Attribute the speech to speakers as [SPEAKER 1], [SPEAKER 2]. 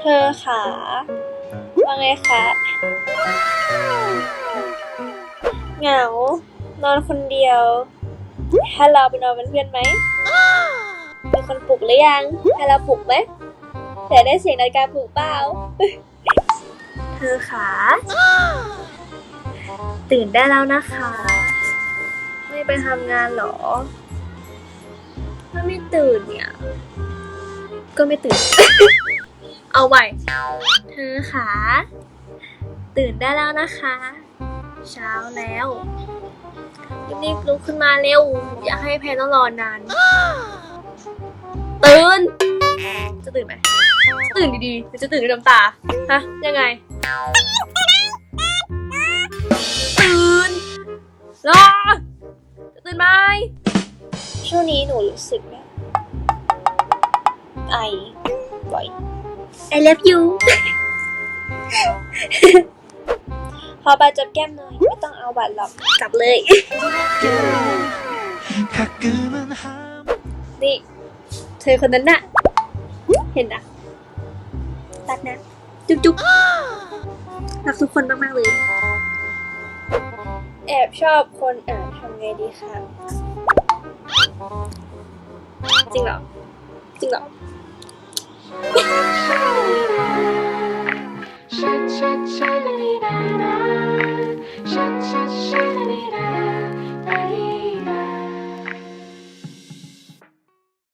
[SPEAKER 1] เธอขาว่าไงคะเหงา นอนคนเดียวให้เราไปนอนเป็นเพื่อนไหมมีคนปลุกหรือยังให้เราปลุกไหมแต่ได้เสียงนาฬิกาปลุกเปล่า เธอขาตื่นได้แล้วนะคะ ไม่ไปทำงานหรอ ถ้าไม่ตื่นเนี่ย ก็ไม่ตื่น เอาใหม่เธอขาตื่นได้แล้วนะคะ เช้าแล้วรีบๆลุกขึ้นมาเร็ว อย่าให้แพนต้องรอนาน ตื่น จะตื่นไหม ตื่นดีๆหรือจะตื่นด้วยน้ำตา ฮะ ยังไง ตื่น รอ จะตื่นไหม ช่วงนี้หนูรู้สึกไอบ่อย I love you พอบาดจับแก้มหน่อย ไม่ต้องเอาบัตรหรอกจับเลย นี่ เธอคนนั้นน่ะ เห็นอะตัดนะ จุ๊บจุ๊บรักทุกคนมากมากเลย แอบชอบคนอ่ทำไงดีคะ จริงเหรอ จริงเหรอ shut, shut, shut, shut, shut, shut, shut, shut, shut, shut,